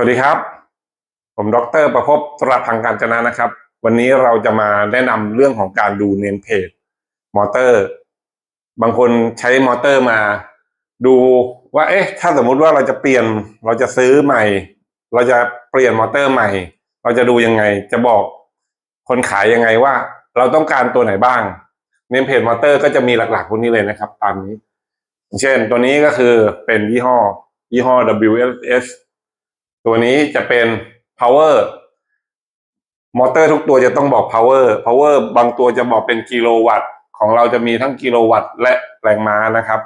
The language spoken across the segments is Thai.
วัสดีครับ ผมดรประพบตระพังการจนะนะครับ วันนี้เราจะมาแนะนำเรื่องของการดูเนมเพจมอเตอร์ บางคนใช้มอเตอร์มา ดูว่า เอ๊ะ ถ้าสมมุติว่าเราจะเปลี่ยน เราจะซื้อใหม่ เราจะเปลี่ยนมอเตอร์ใหม่ เราจะดูยังไง จะบอกคนขายยังไงว่า เราต้องการตัวไหนบ้าง เนมเพจมอเตอร์ก็จะมีหลักๆพวกนี้เลยนะครับ ตามนี้ เช่น ตัวนี้ก็คือเป็นยี่ห้อ ยี่ห้อ WLS ตัวนี้จะเป็น power มอเตอร์ทุกตัวจะต้องบอก power power บางตัวจะบอกเป็นกิโลวัตต์ของเราจะมีทั้งกิโลวัตต์และแรงม้านะครับ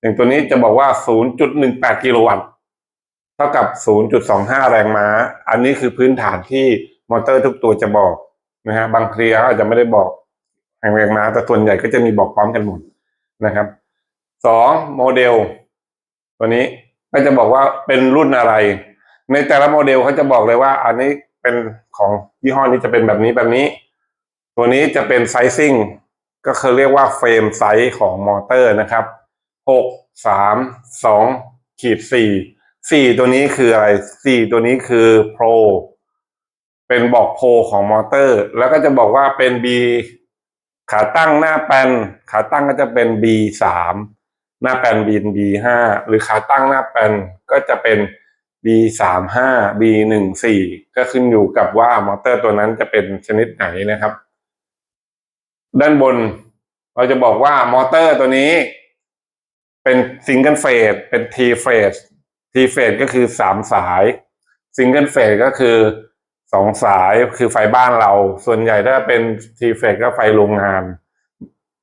อย่างตัวนี้จะบอกว่า 0.18 กิโลวัตต์เท่ากับ 0.25 แรงม้า อันนี้คือพื้นฐานที่มอเตอร์ทุกตัวจะบอกนะฮะบางเคลียอาจจะไม่ได้บอกแรงแรงม้าแต่ส่วนใหญ่ก็จะมีบอกพร้อมกันหมดนะครับสองโมเดล ตัวนี้ก็จะบอกว่าเป็นรุ่นอะไร ในแต่ละโมเดลเขาจะบอกเลยว่า อันนี้เป็นของยี่ห้อนี้จะเป็นแบบนี้แบบนี้ ตัวนี้จะเป็นไซซิ่งก็คือเรียกว่าเฟรมไซส์ของมอเตอร์นะครับหกสามสองขีดสี่สี่ตัวนี้คืออะไรสี่ตัวนี้คือโปรเป็นบอกโปรของมอเตอร์ แล้วก็จะบอกว่าเป็น B ขาตั้งหน้าแปนขาตั้งก็จะเป็น B สามหน้าแปน B B ห้าหรือขาตั้งหน้าแปนก็จะเป็น B สามห้า B หนึ่งสี่ก็ขึ้นอยู่กับว่ามอเตอร์ตัวนั้นจะเป็นชนิดไหนนะครับ ด้านบนเราจะบอกว่ามอเตอร์ตัวนี้ เป็นซิงเกิลเฟสเป็น T เฟส T เฟสก็คือสามสายซิงเกิลเฟสก็คือสองสายคือไฟบ้านเรา ส่วนใหญ่ถ้าเป็น T เฟสก็ไฟโรงงาน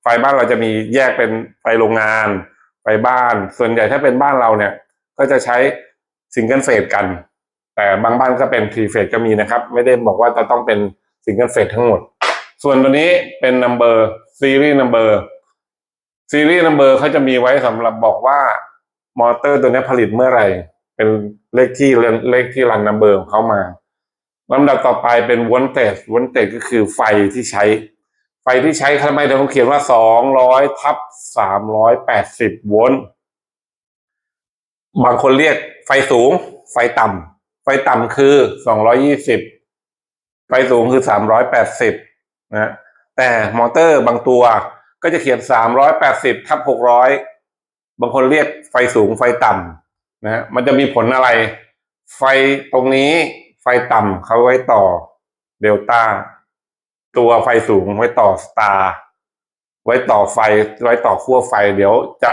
ไฟบ้านเราจะมีแยกเป็นไฟโรงงาน ไฟบ้าน ส่วนใหญ่ถ้าเป็นบ้านเราเนี่ย ก็จะใช้ ซิงเกิลเฟสกัน แต่บางบ้านก็เป็นทรีเฟสก็มีนะครับ ไม่ได้บอกว่าจะต้องเป็นซิงเกิลเฟสทั้งหมด ส่วนตัวนี้เป็นนัมเบอร์ซีรีส์นัมเบอร์ซีรีส์นัมเบอร์เขาจะมีไว้สำหรับบอกว่ามอเตอร์ตัวนี้ผลิตเมื่อไหร่ เป็นเลขที่เลขที่รันนัมเบอร์ของเขามาลำดับต่อไปเป็นวอลเตจวอลเตจก็คือไฟที่ใช้ ไฟที่ใช้ทำไมถึงเขียนว่าสองร้อยทับสามร้อยแปดสิบโวลต์ บางคนเรียกไฟสูง ไฟต่ำไฟต่ำคือสองร้อยี่สิบไฟสูงคือสามร้อยแปดสิบนะแต่มอเตอร์บางตัวก็จะเขียนสามร้อยแปดสิบทับหกร้อยบางคนเรียกไฟสูงไฟต่ำนะมันจะมีผลอะไร ไฟตรงนี้ไฟต่ำเขาไว้ต่อเดลต้าตัวไฟสูงไว้ต่อสตาร์ไว้ต่อไฟไว้ต่อขั้วไฟ เดี๋ยวจะ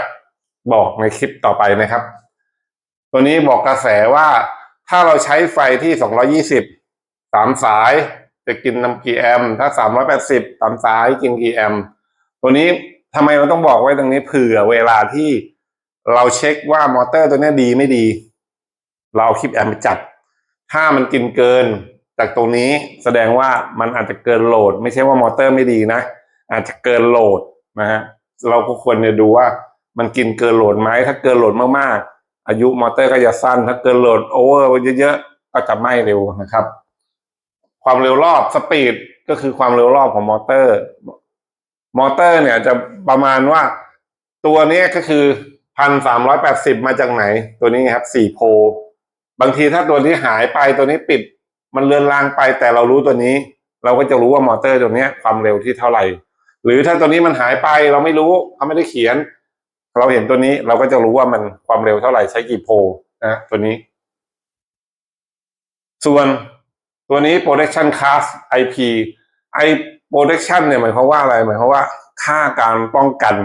บอกในคลิปต่อไปนะครับ ตัวนี้บอกกระแสว่าถ้าเราใช้ไฟที่ 220 สามสายจะกินน้ำกี่แอมป์ถ้า 380 สามสายกินกี่แอมป์ตัวนี้ทำไมเราต้องบอกไว้ตรงนี้เผื่อเวลาที่เราเช็คว่ามอเตอร์ตัวนี้ดีไม่ดี เราคลิปแอมป์ไปจัด ถ้ามันกินเกินจากตรงนี้แสดงว่ามันอาจจะเกินโหลด ไม่ใช่ว่ามอเตอร์ไม่ดีนะ อาจจะเกินโหลดนะฮะเราก็ควรจะดูว่ามันกินเกินโหลดไหมถ้าเกินโหลดมากๆ อายุมอเตอร์ก็จะสั้น ถ้าเกินโหลดโอเวอร์เยอะๆ ก็จะไหม้เร็วนะครับ ความเร็วรอบสปีดก็คือความเร็วรอบของมอเตอร์ มอเตอร์เนี่ยจะประมาณว่าตัวนี้ก็คือพันสามร้อยแปดสิบมาจากไหน ตัวนี้ครับสี่โพ บางทีถ้าตัวนี้หายไปตัวนี้ปิด มันเลือนลางไปแต่เรารู้ตัวนี้ เราก็จะรู้ว่ามอเตอร์ตัวนี้ความเร็วที่เท่าไหร่ หรือถ้าตัวนี้มันหายไปเราไม่รู้เขาไม่ได้เขียน เราเห็นตัวนี้เราก็จะรู้ว่ามันความเร็วเท่าไหร่ใช้กี่โพลนะตัวนี้ ส่วนตัวนี้ protection class IP ไอ protection เนี่ยหมายความว่าอะไรหมายความว่า ค่าการป้องกัน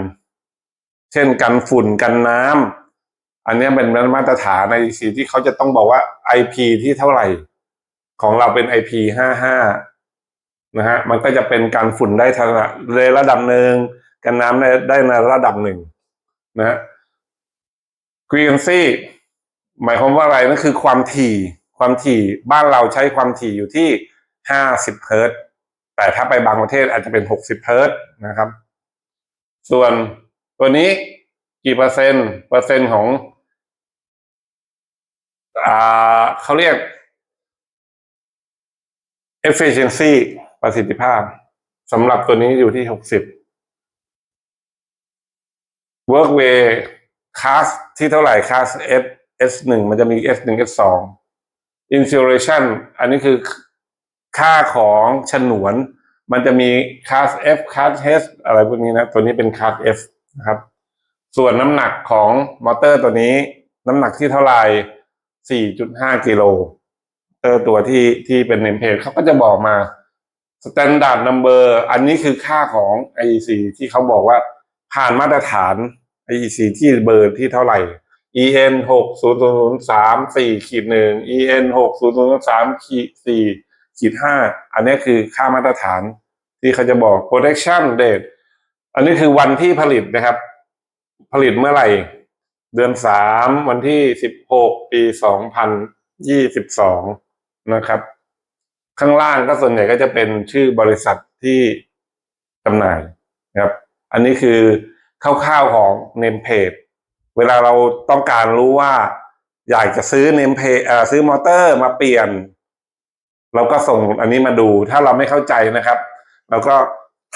เช่นกันฝุ่นกันน้ำอันนี้เป็นมาตรฐานในสีที่เขาจะต้องบอกว่า IP ที่เท่าไหร่ ของเราเป็น IP ห้าห้านะฮะมันก็จะเป็นการฝุ่นได้ทางในระดับหนึ่งกันน้ำได้ได้ในระดับหนึ่ง นะฮะ frequency หมายความว่าอะไรนั่นคือความถี่ ความถี่บ้านเราใช้ความถี่อยู่ที่ห้าสิบเฮิร์ตซ์แต่ถ้าไปบางประเทศอาจจะเป็นหกสิบเฮิร์ตซ์นะครับ ส่วนตัวนี้กี่เปอร์เซ็นต์ เปอร์เซ็นต์ของอ่าเขาเรียก efficiency ประสิทธิภาพสำหรับตัวนี้อยู่ที่ workway class ที่เท่าไหร่ class S S หนึ่งมันจะมี S หนึ่ง S สอง insulation อันนี้คือค่าของฉนวน มันจะมี class F class H อะไรพวกนี้นะ ตัวนี้เป็น class F นะครับ ส่วนน้ำหนักของมอเตอร์ตัวนี้ น้ำหนักที่เท่าไหร่4.5กิโลเออตัวที่ที่เป็นเนมเพจเขาก็จะบอกมา standard number อันนี้คือค่าของ IEC ที่เขาบอกว่า ผ่านมาตรฐาน IEC ที่เบอร์ที่เท่าไหร่ EN หกศูนย์ศูนย์สามสี่ขีดหนึ่ง EN หกศูนย์ศูนย์สามขีดสี่ขีดห้าอันนี้คือค่ามาตรฐานที่เขาจะบอก production date อันนี้คือวันที่ผลิตนะครับ ผลิตเมื่อไหร่ เดือนสามวันที่สิบหกปีสองพันยี่สิบสองนะครับ ข้างล่างก็ส่วนใหญ่ก็จะเป็นชื่อบริษัทที่จำหน่ายนะครับ อันนี้คือคร่าวๆของเนมเพจเวลาเราต้องการรู้ว่า อยากจะซื้อเนมเพจซื้อมอเตอร์มาเปลี่ยน เราก็ส่งอันนี้มาดู ถ้าเราไม่เข้าใจนะครับเราก็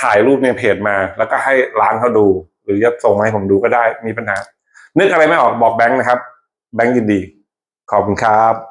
ถ่ายรูปในเพจมา แล้วก็ให้ร้านเขาดู หรือจะส่งมาให้ผมดูก็ได้มีปัญหา นึกอะไรไม่ออกบอกแบงค์นะครับ แบงค์ยินดี ขอบคุณครับ